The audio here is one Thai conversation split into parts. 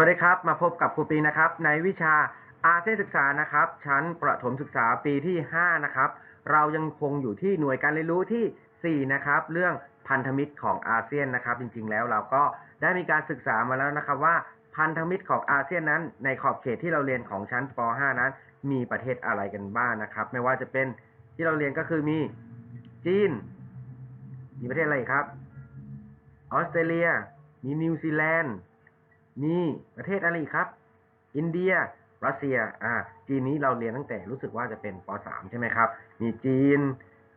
วัสดีครับ มาพบกับครูปีนะครับ ในวิชาอาเซียนศึกษานะครับ ชั้นประถมศึกษาปีที่ 5 นะครับ เรายังคงอยู่ที่หน่วยการเรียนรู้ที่ 4 นะครับ เรื่องพันธมิตรของอาเซียนนะครับ จริงๆ แล้วเราก็ได้มีการศึกษามาแล้วนะครับว่าพันธมิตรของอาเซียนนั้น ในขอบเขตที่เราเรียนของชั้นป .5 นั้น มีประเทศอะไรกันบ้างนะครับ ไม่ว่าจะเป็นที่เราเรียนก็คือมีจีน มีประเทศอะไรครับ ออสเตรเลีย มีนิวซีแลนด์ มีประเทศอะไรครับ อินเดีย รัสเซีย อ่า จีนนี้เราเรียนตั้งแต่รู้สึกว่าจะเป็นป .3 ใช่ไหมครับ มีจีน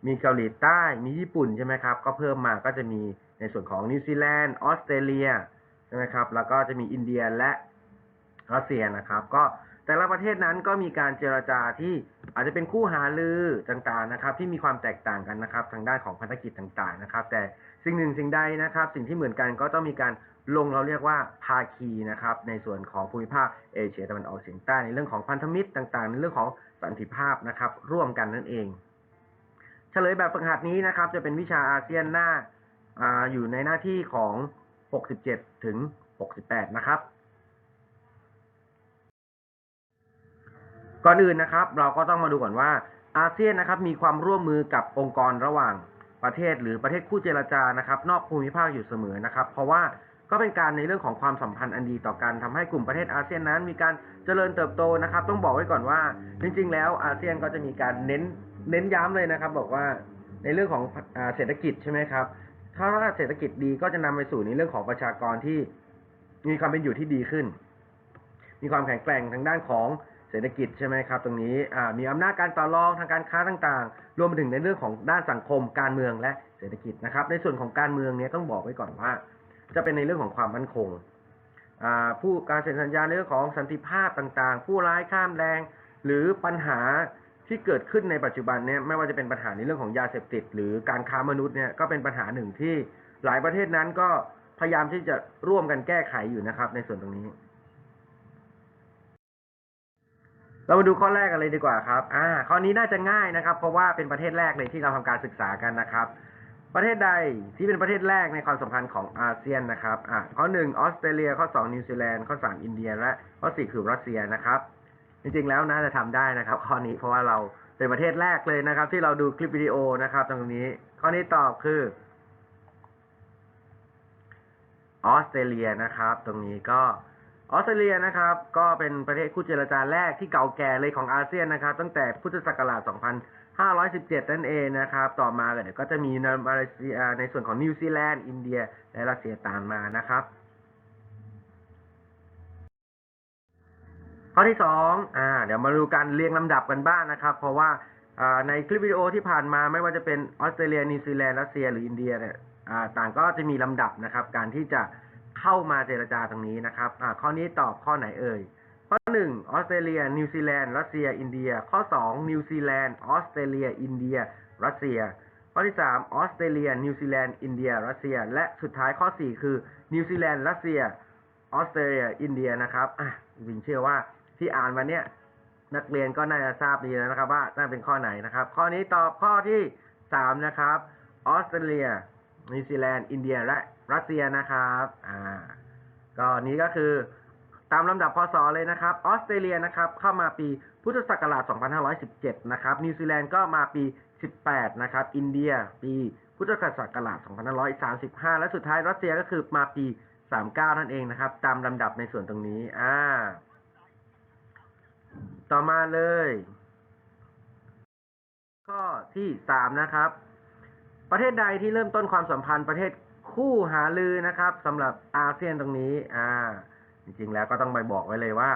มีเกาหลีใต้ มีญี่ปุ่นใช่ไหมครับ ก็เพิ่มมาก็จะมีในส่วนของนิวซีแลนด์ ออสเตรเลีย ใช่ไหมครับ แล้วก็จะมีอินเดียและรัสเซียนะครับ ก็แต่ละประเทศนั้นก็มีการเจรจาที่ อาจจะเป็นคู่หารือต่างๆนะครับ ที่มีความแตกต่างกันนะครับ ทางด้านของพันธกิจต่างๆนะครับ แต่สิ่งหนึ่งสิ่งใดนะครับ สิ่งที่เหมือนกันก็ต้องมีการลงเราเรียกว่าภาคีนะครับ ในส่วนของภูมิภาคเอเชียตะวันออกเฉียงใต้ในเรื่องของพันธมิตรต่างๆ ในเรื่องของสันติภาพนะครับ ร่วมกันนั่นเอง เฉลยแบบฝึกหัดนี้นะครับ จะเป็นวิชาอาเซียนหน้าอาอยู่ในหน้าที่ของ 67 ถึง 68 นะครับ ก่อนอื่นนะครับ เราก็ต้องมาดูก่อนว่าอาเซียนนะครับมีความร่วมมือกับองค์กรระหว่างประเทศหรือประเทศคู่เจรจานะครับ นอกภูมิภาคอยู่เสมอนะครับ เพราะว่าก็เป็นการในเรื่องของความสัมพันธ์อันดีต่อกันทำให้กลุ่มประเทศอาเซียนนั้น มีการเจริญเติบโตนะครับ ต้องบอกไว้ก่อนว่า จริง ๆ แล้วอาเซียนก็จะมีการเน้นเน้นย้ำเลยนะครับ บอกว่าในเรื่องของอเศรษฐกิจใช่ไหมครับ ถ้าเศรษฐกิจดีก็จะนำไปสู่ในเรื่องของประชากรที่มีความเป็นอยู่ที่ดีขึ้น มีความแข็งแกร่งทางด้านของ เศรษฐกิจใช่ไหมครับ ตรงนี้มีอำนาจการต่อรองทางการค้าต่างๆ รวมไปถึงในเรื่องของด้านสังคมการเมืองและเศรษฐกิจนะครับ ในส่วนของการเมืองเนี้ยต้องบอกไว้ก่อนว่า จะเป็นในเรื่องของความมั่นคงผู้การเซ็นสัญญาเรื่องของสันติภาพต่างๆ ผู้ร้ายข้ามแดงหรือปัญหาที่เกิดขึ้นในปัจจุบันเนี่ยไม่ว่าจะเป็นปัญหาในเรื่องของยาเสพติด หรือการค้ามนุษย์เนี่ยก็เป็นปัญหาหนึ่งที่หลายประเทศนั้นก็พยายามที่จะร่วมกันแก้ไขอยู่นะครับ ในส่วนตรงนี้ เรามาดูข้อแรกกันเลยดีกว่าครับ อ่า ข้อนี้น่าจะง่ายนะครับ เพราะว่าเป็นประเทศแรกเลยที่เราทำการศึกษากันนะครับ ประเทศใดที่เป็นประเทศแรกในความสัมพันธ์ของอาเซียนนะครับ อ่าข้อหนึ่งออสเตรเลีย ข้อสองนิวซีแลนด์ ข้อสามอินเดีย และข้อสี่คือรัสเซียนะครับ จริงๆแล้วน่าจะทำได้นะครับ ข้อนี้เพราะว่าเราเป็นประเทศแรกเลยนะครับ ที่เราดูคลิปวิดีโอนะครับ ตรงนี้ ข้อนี้ตอบคือออสเตรเลียนะครับ ตรงนี้ก็ ออสเตรเลียนะครับ ก็เป็นประเทศคู่เจรจาแรกที่เก่าแก่เลยของอาเซียนนะครับ ตั้งแต่พุทธศักราช 2517 นั่นเองนะครับ ต่อมาเดี๋ยวก็จะมีในมาเลเซียในส่วนของนิวซีแลนด์ อินเดีย และรัสเซียตามมานะครับ ข้อที่สองอ่าเดี๋ยวมาดูการเรียงลำดับกันบ้างนะครับ เพราะว่าอ่าในคลิปวิดีโอที่ผ่านมาไม่ว่าจะเป็นออสเตรเลียนิวซีแลนด์รัสเซียหรืออินเดียเนี่ยอ่าต่างก็จะมีลำดับนะครับ การที่จะ เข้ามาเจรจาตรงนี้นะครับอ่าข้อนี้ตอบข้อไหนเอ่ย ข้อหนึ่งออสเตรเลีย นิวซีแลนด์ รัสเซีย อินเดีย ข้อสองนิวซีแลนด์ ออสเตรเลีย อินเดีย รัสเซีย ข้อที่สามออสเตรเลีย นิวซีแลนด์ อินเดีย รัสเซีย และสุดท้ายข้อสี่คือ นิวซีแลนด์ รัสเซีย ออสเตรเลีย อินเดียนะครับอะวินเชื่อว่าที่อ่านมาเนี้ยนักเรียนก็น่าจะทราบดีแล้วนะครับ ว่าน่าเป็นข้อไหนนะครับ ข้อนี้ตอบข้อที่สามนะครับออสเตรเลีย นิวซีแลนด์ อินเดีย และรัสเซียนะครับ อ่า ก็นี้ก็คือตามลำดับพศเลยนะครับ ออสเตรเลียนะครับ เข้ามาปีพุทธศักราช 2517 นะครับ นิวซีแลนด์ก็มาปี 18 นะครับ อินเดียปีพุทธศักราช 2535 และสุดท้ายรัสเซียก็คือมาปี 39 นั่นเองนะครับ ตามลำดับในส่วนตรงนี้ อ่า ต่อมาเลย ข้อที่สามนะครับ ประเทศใดที่เริ่มต้นความสัมพันธ์ประเทศคู่หาลือนะครับสำหรับอาเซียนตรงนี้ อ่า จริงๆแล้วก็ต้องไปบอกไว้เลยว่า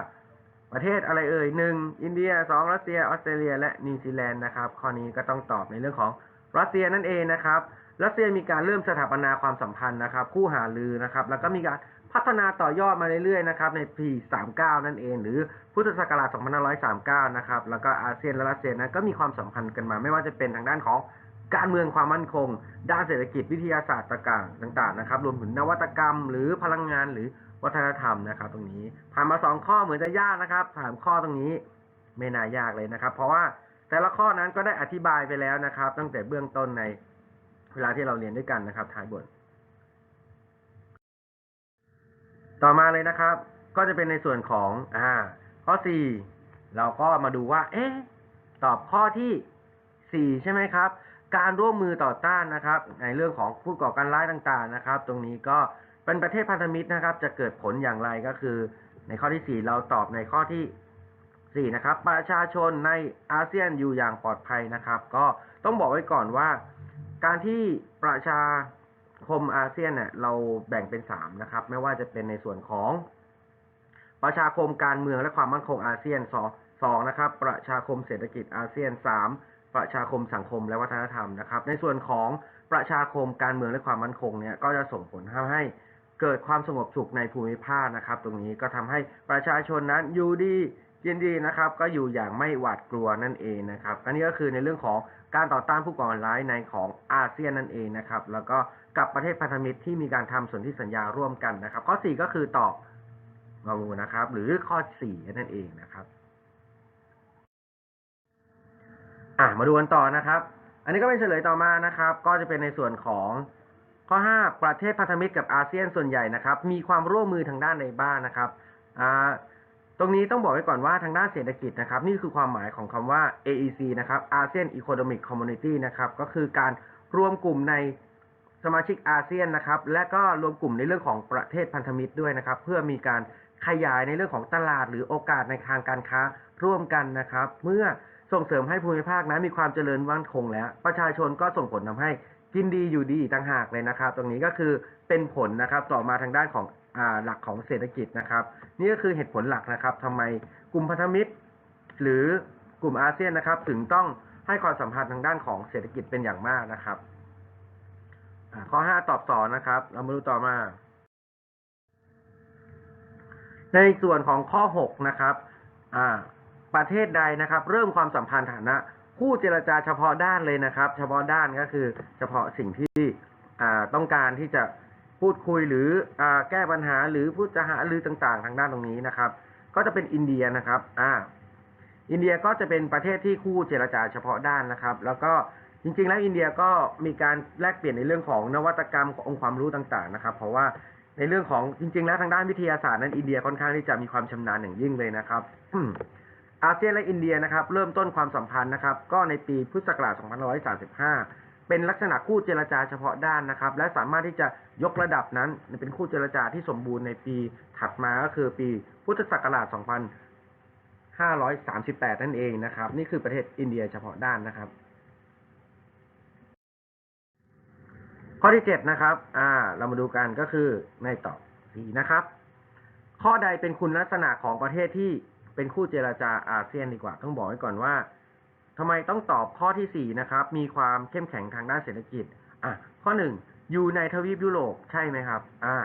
ประเทศอะไรเอ่ยหนึ่งอินเดียสองรัสเซียออสเตรเลีย และนิวซีแลนด์นะครับ ข้อนี้ก็ต้องตอบในเรื่องของรัสเซียนั่นเองนะครับ รัสเซียมีการเริ่มสถาปนาความสัมพันธ์นะครับ คู่หาลือนะครับ แล้วก็มีการพัฒนาต่อยอดมาเรื่อยๆนะครับในปี 39 นั่นเอง หรือพุทธศักราช 2539 นะครับ แล้วก็อาเซียนและรัสเซียนั้นก็มีความสัมพันธ์กันมา ไม่ว่าจะเป็นทางด้านของ การเมืองความมั่นคง ด้านเศรษฐกิจวิทยาศาสตร์ต่างๆต่างๆนะครับ รวมถึงนวัตกรรม หรือพลังงานหรือวัฒนธรรมนะครับ ตรงนี้ผ่านมาสองข้อเหมือนจะยากนะครับถามข้อตรงนี้ไม่น่ายากเลยนะครับ เพราะว่าแต่ละข้อนั้นก็ได้อธิบายไปแล้วนะครับ ตั้งแต่เบื้องต้นในเวลาที่เราเรียนด้วยกันนะครับท้ายบท ต่อมาเลยนะครับ ก็จะเป็นในส่วนของอ่าข้อสี่เราก็มาดูว่า เอ๊ะตอบข้อที่สี่ใช่ไหมครับ การร่วมมือต่อต้านนะครับ ในเรื่องของผู้ก่อการร้ายต่างๆนะครับ ตรงนี้ก็เป็นประเทศพันธมิตรนะครับ จะเกิดผลอย่างไรก็คือ ในข้อที่สี่เราตอบในข้อที่สี่นะครับ ประชาชนในอาเซียนอยู่อย่างปลอดภัยนะครับ ก็ต้องบอกไว้ก่อนว่า การที่ประชาคมอาเซียนเนี่ยเราแบ่งเป็นสามนะครับ ไม่ว่าจะเป็นในส่วนของ ประชาคมการเมืองและความมั่นคงอาเซียนสองนะครับ ประชาคมเศรษฐกิจอาเซียนสาม ประชาคมสังคมและวัฒนธรรมนะครับ ในส่วนของประชาคมการเมืองและความมั่นคงเนี่ยก็จะส่งผลทำให้เกิดความสงบสุขในภูมิภาคนะครับ ตรงนี้ก็ทำให้ประชาชนนั้นอยู่ดียินดีนะครับ ก็อยู่อย่างไม่หวาดกลัวนั่นเองนะครับ อันนี้ก็คือในเรื่องของการต่อต้านผู้ก่อการร้ายในของอาเซียนนั่นเองนะครับ แล้วก็กับประเทศพันธมิตรที่มีการทำสนธิสัญญาร่วมกันนะครับ ข้อสี่ก็คือตอบงองูนะครับ หรือข้อสี่นั่นเองนะครับ อะมาดูกันต่อนะครับ อันนี้ก็เป็นเฉลยต่อมานะครับ ก็จะเป็นในส่วนของข้อ 5 ประเทศพันธมิตรกับอาเซียนส่วนใหญ่นะครับ มีความร่วมมือทางด้านในบ้านนะครับอ่าตรงนี้ต้องบอกไว้ก่อนว่าทางด้านเศรษฐกิจนะครับ นี่คือความหมายของคำว่า AEC นะครับ ASEAN Economic Community นะครับ ก็คือการรวมกลุ่มในสมาชิกอาเซียนนะครับ และก็รวมกลุ่มในเรื่องของประเทศพันธมิตรด้วยนะครับ เพื่อมีการขยายในเรื่องของตลาดหรือโอกาสในทางการค้าร่วมกันนะครับ เมื่อ ส่งเสริมให้ภูมิภาคนั้นมีความเจริญมั่นคงแล้ว ประชาชนก็ส่งผลทำให้กินดีอยู่ดีต่างหากเลยนะครับ ตรงนี้ก็คือเป็นผลนะครับต่อมาทางด้านของอหลักของเศรษฐกิจนะครับ นี่ก็คือเหตุผลหลักนะครับทำไมกลุ่มพันธมิตร หรือกลุ่มอาเซียนนะครับ ถึงต้องให้ความสัมพันธ์ทางด้านของเศรษฐกิจเป็นอย่างมากนะครับข้อ 5 ตอบสอนะครับ เรามาดูต่อมา ในส่วนของข้อ 6 นะครับอ่า ประเทศใดนะครับ เริ่มความสัมพันธ์ฐานะ ผู้เจรจาเฉพาะด้านเลยนะครับ เฉพาะด้านก็คือเฉพาะสิ่งที่ต้องการที่จะพูดคุยหรืออแก้ปัญหาหรือพูดจะหารือต่างๆ ทางด้านตรงนี้นะครับ ก็จะเป็นอินเดียนะครับอ่าอินเดียก็จะเป็นประเทศที่คู่เจรจาเฉพาะด้านนะครับ แล้วก็จริงๆ แล้วอินเดียก็มีการแลกเปลี่ยนในเรื่องของนวัตกรรมขององค์ความรู้ต่างๆนะครับ เพราะว่าในเรื่องของจริง ๆ แล้วทางด้านวิทยาศาสตร์นั้นอินเดียค่อนข้างที่จะมีความชำนาญอย่างยิ่งเลยนะครับ อาเซียนและอินเดียนะครับ เริ่มต้นความสัมพันธ์นะครับ ก็ในปีพุทธศักราช2535 เป็นลักษณะคู่เจรจาเฉพาะด้านนะครับ และสามารถที่จะยกระดับนั้นเป็นคู่เจรจาที่สมบูรณ์ในปีถัดมาก็คือปีพุทธศักราช2538 นั่นเองนะครับ นี่คือประเทศอินเดียเฉพาะด้านนะครับ ข้อที่7นะครับอ่าเรามาดูกันก็คือในตอบสีนะครับ ข้อใดเป็นคุณลักษณะของประเทศที่ เป็นคู่เจรจาอาเซียนดีกว่า ต้องบอกไว้ก่อนว่าทำไมต้องตอบข้อที่ 4 นะครับ มีความเข้มแข็งทางด้านเศรษฐกิจ อะ ข้อ 1 อยู่ในทวีปยุโรปใช่ไหมครับ อ่า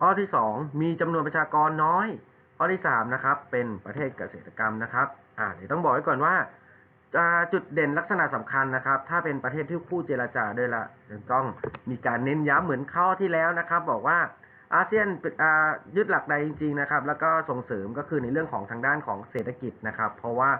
ข้อที่ 2 มีจำนวนประชากรน้อย ข้อที่ 3 นะครับ เป็นประเทศเกษตรกรรมนะครับ อ่าเดี๋ยวต้องบอกไว้ก่อนว่าอ่าจุดเด่นลักษณะสำคัญนะครับ ถ้าเป็นประเทศที่คู่เจรจาด้วยละจะต้องมีการเน้นย้ำเหมือนข้อที่แล้วนะครับ บอกว่า อาเซียนยึดหลักใดจริง ๆนะครับ แล้วก็ส่งเสริมก็คือในเรื่องของทางด้านของเศรษฐกิจนะครับ เพราะว่า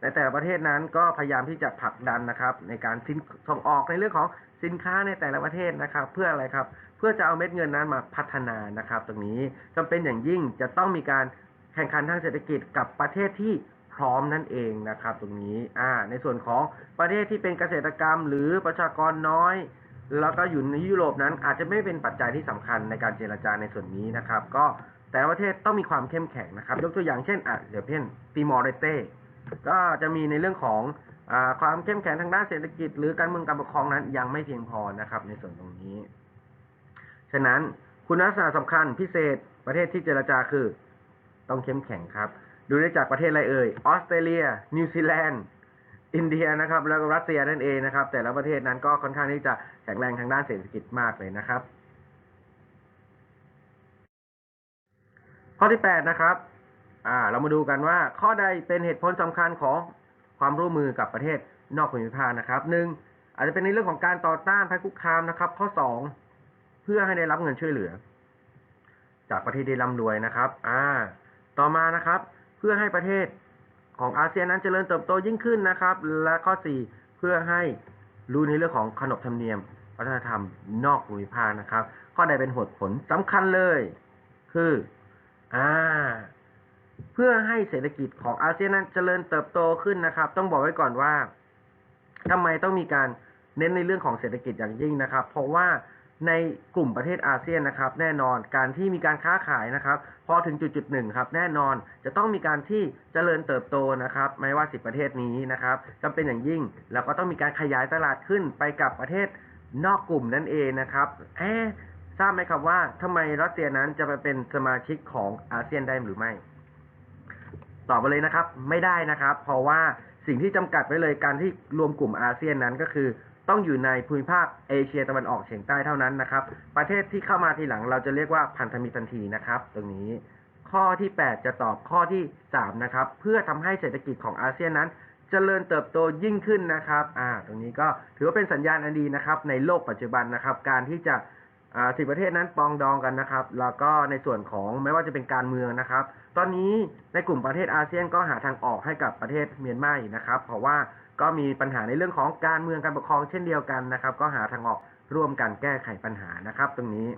ในแต่ละประเทศนั้นก็พยายามที่จะผลักดันนะครับ ในการส,ส่งออกในเรื่องของสินค้าในแต่ละประเทศนะครับ เพื่ออะไรครับ เพื่อจะเอาเม็ดเงินนั้นมาพัฒนานะครับ ตรงนี้จำเป็นอย่างยิ่งจะต้องมีการแข่งขันทางเศรษฐกิจกับประเทศที่พร้อมนั่นเองนะครับ ตรงนี้อ่าในส่วนของประเทศที่เป็นเกษตรกรรม หรือประชากรน้อย แล้วก็อยู่ในยุโรปนั้นอาจจะไม่เป็นปัจจัยที่สำคัญในการเจรจาในส่วนนี้นะครับ ก็แต่ประเทศต้องมีความเข้มแข็งนะครับ ยกตัวอย่างเช่นอะเดี๋ยวเพ่นติมอร์เรเต้ก็จะมีในเรื่องของอความเข้มแข็งทางด้านเศรษฐกิจ หรือการเมืองการปกครองนั้นยังไม่เพียงพอนะครับ ในส่วนตรงนี้ ฉะนั้นคุณลักษณะสำคัญพิเศษประเทศที่เจรจาคือ ต้องเข้มแข็งครับ ดูได้จากประเทศอะไรเอ่ยออสเตรเลีย นิวซีแลนด์ อินเดียนะครับแล้วก็รัสเซียนั่นเองนะครับ แต่ละประเทศนั้นก็ค่อนข้างที่จะแข็งแรงทางด้านเศรษฐกิจมากเลยนะครับ ข้อที่แปดนะครับอ่าเรามาดูกันว่าข้อใดเป็นเหตุผลสำคัญของความร่วมมือกับประเทศนอกภูมิภาคนะครับหนึ่งอาจจะเป็นในเรื่องของการต่อต้านภัยคุกคามนะครับ ข้อสองเพื่อให้ได้รับเงินช่วยเหลือ จากประเทศที่ร่ำรวยนะครับ อ่า ต่อมานะครับ เพื่อให้ประเทศ ของอาเซียนนั้นเจริญเติบโตยิ่งขึ้นนะครับ และข้อสี่เพื่อให้รู้ในเรื่องของขนบธรรมเนียม วัฒนธรรมนอกภูมิภาคนะครับข้อใดเป็นเหตุผลสำคัญเลย คืออ่าเพื่อให้เศรษฐกิจของอาเซียนนั้นเจริญเติบโตขึ้นนะครับ ต้องบอกไว้ก่อนว่าทำไมต้องมีการเน้นในเรื่องของเศรษฐกิจอย่างยิ่งนะครับ เพราะว่า ในกลุ่มประเทศอาเซียนนะครับ แน่นอนการที่มีการค้าขายนะครับ พอถึงจุดจุดหนึ่งครับ แน่นอนจะต้องมีการที่เจริญเติบโตนะครับ ไม่ว่าสิบประเทศนี้นะครับจำเป็นอย่างยิ่ง แล้วก็ต้องมีการขยายตลาดขึ้นไปกับประเทศนอกกลุ่มนั่นเองนะครับเอ๊ทราบไหมครับว่าทำไมรัสเซียนั้นจะไปเป็นสมาชิกของอาเซียนได้หรือไม่ ตอบมาเลยนะครับ ไม่ได้นะครับ เพราะว่าสิ่งที่จำกัดไว้เลยการที่รวมกลุ่มอาเซียนนั้นก็คือ ต้องอยู่ในภูมิภาคเอเชียตะวันออกเฉียงใต้เท่านั้นนะครับ ประเทศที่เข้ามาทีหลังเราจะเรียกว่าพันธมิตรทันทีนะครับ ตรงนี้ ข้อที่ 8 จะตอบข้อที่ 3 นะครับ เพื่อทำให้เศรษฐกิจของอาเซียนนั้นเจริญเติบโตยิ่งขึ้นนะครับ อ่า ตรงนี้ก็ถือว่าเป็นสัญญาณอันดีนะครับ ในโลกปัจจุบันนะครับ การที่จะ อ่าสิบประเทศนั้นปองดองกันนะครับ แล้วก็ในส่วนของไม่ว่าจะเป็นการเมืองนะครับ ตอนนี้ในกลุ่มประเทศอาเซียนก็หาทางออกให้กับประเทศเมียนมาอยู่นะครับ เพราะว่าก็มีปัญหาในเรื่องของการเมืองการปกครองเช่นเดียวกันนะครับ ก็หาทางออกร่วมกันแก้ไขปัญหานะครับ ตรงนี้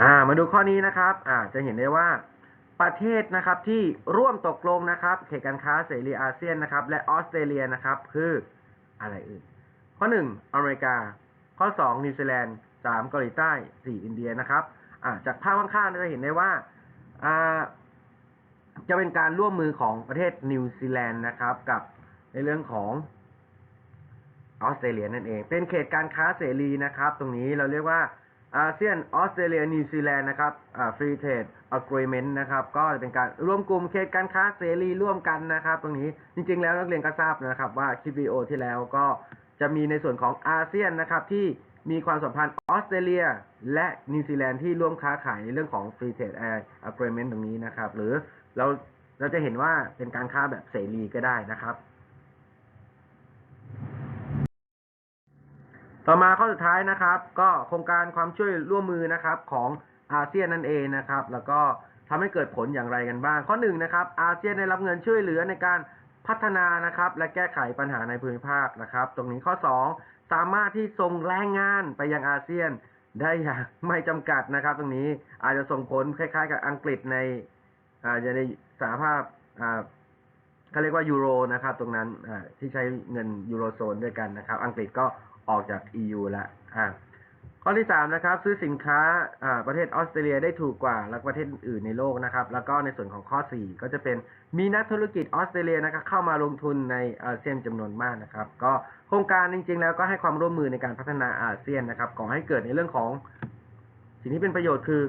อ่ามาดูข้อนี้นะครับอ่าจะเห็นได้ว่าประเทศนะครับที่ร่วมตกลงนะครับเขตการค้าเสรีอาเซียนนะครับ และออสเตรเลียนะครับ คืออะไรเอ่ย ข้อหนึ่งอเมริกา ข้อสองนิวซีแลนด์สามเกาหลีใต้สี่อินเดียนะครับจากภาพข้างๆเราจะเห็นได้ว่าจะเป็นการร่วมมือของประเทศนิวซีแลนด์นะครับ กับในเรื่องของออสเตรเลียนั่นเอง เป็นเขตการค้าเสรีนะครับ ตรงนี้เราเรียกว่าอาเซียนออสเตรเลียนิวซีแลนด์นะครับอ่าฟรีเทรดอะกรีเมนต์นะครับ ก็จะเป็นการร่วมกลุ่มเขตการค้าเสรีร่วมกันนะครับ ตรงนี้จริงๆแล้วนักเรียนก็ทราบนะครับว่าคลิปวิดีโอที่แล้วก็ จะมีในส่วนของอาเซียนนะครับที่มีความสัมพันธ์ออสเตรเลีย และนิวซีแลนด์ที่ร่วมค้าขายในเรื่องของฟรีเทรดอะกรีเมนต์ตรงนี้นะครับ หรือเราเราจะเห็นว่าเป็นการค้าแบบเสรีก็ได้นะครับ ต่อมาข้อสุดท้ายนะครับ ก็โครงการความช่วยร่วมมือนะครับของอาเซียนนั่นเองนะครับ แล้วก็ทำให้เกิดผลอย่างไรกันบ้าง ข้อหนึ่งนะครับ อาเซียนได้รับเงินช่วยเหลือในการ พัฒนานะครับและแก้ไขปัญหาในภูมิภาคนะครับ ตรงนี้ข้อสองสามารถที่ส่งแรงงานไปยังอาเซียนได้อย่างไม่จำกัดนะครับ ตรงนี้อาจจะส่งผลคล้าย ๆ กับอังกฤษในอ่าในสหภาพอ่าเขาเรียกว่ายูโรนะครับ ตรงนั้นอ่าที่ใช้เงินยูโรโซนด้วยกันนะครับ อังกฤษก็ออกจาก EU แล้วอ่า ข้อที่สามนะครับซื้อสินค้าประเทศออสเตรเลียได้ถูกกว่า และประเทศอื่นในโลกนะครับ แล้วก็ในส่วนของข้อสี่ก็จะเป็นมีนักธุรกิจออสเตรเลียนะครับเข้ามาลงทุนในอาเซียนจำนวนมากนะครับ ก็โครงการจริง ๆ แล้วก็ให้ความร่วมมือในการพัฒนาอาเซียนนะครับก่อให้เกิดในเรื่องของ สิ่งที่เป็นประโยชน์คือ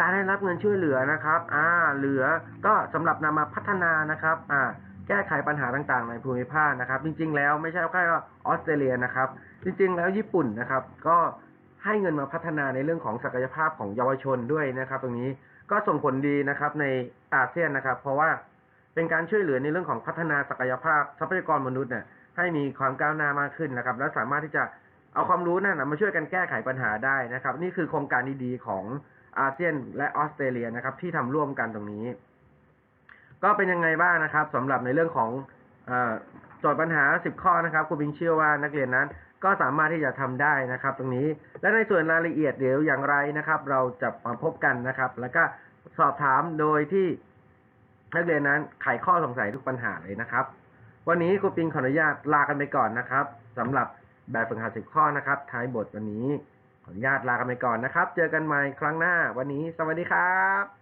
การได้รับเงินช่วยเหลือนะครับอ่าเหลือก็สำหรับนำมาพัฒนานะครับอ่าแก้ไขปัญหาต่างๆ ในภูมิภาคนะครับ จริง ๆ แล้วไม่ใช่แค่ว่าออสเตรเลียนะครับ จริง ๆ แล้วญี่ปุ่นนะครับ ก็ ให้เงินมาพัฒนาในเรื่องของศักยภาพของเยาวชนด้วยนะครับ ตรงนี้ก็ส่งผลดีนะครับในอาเซียนนะครับ เพราะว่าเป็นการช่วยเหลือในเรื่องของพัฒนาศักยภาพทรัพยากรมนุษย์เนี่ยให้มีความก้าวหน้ามากขึ้นนะครับ และสามารถที่จะเอาความรู้นั่นนะมาช่วยกันแก้ไขปัญหาได้นะครับ นี่คือโครงการดีๆของอาเซียนและออสเตรเลียนะครับ ที่ทำร่วมกันตรงนี้ ก็เป็นยังไงบ้างนะครับสำหรับในเรื่องของ จทย์ปัญหา 10 ข้อนะครับครูบิงเชื่อว่านักเรียนนั้น ก็สามารถที่จะทำได้นะครับ ตรงนี้ และในส่วนรายละเอียดเดี๋ยวอย่างไรนะครับ เราจะมาพบกันนะครับ แล้วก็สอบถามโดยที่นักเรียนนั้นไขข้อสงสัยทุกปัญหาเลยนะครับ วันนี้ครูปิงขออนุญาตลากันไปก่อนนะครับสำหรับแบบฝึกหัด 10 ข้อนะครับ ท้ายบทวันนี้ขออนุญาตลากันไปก่อนนะครับ เจอกันใหม่ครั้งหน้า วันนี้ สวัสดีครับ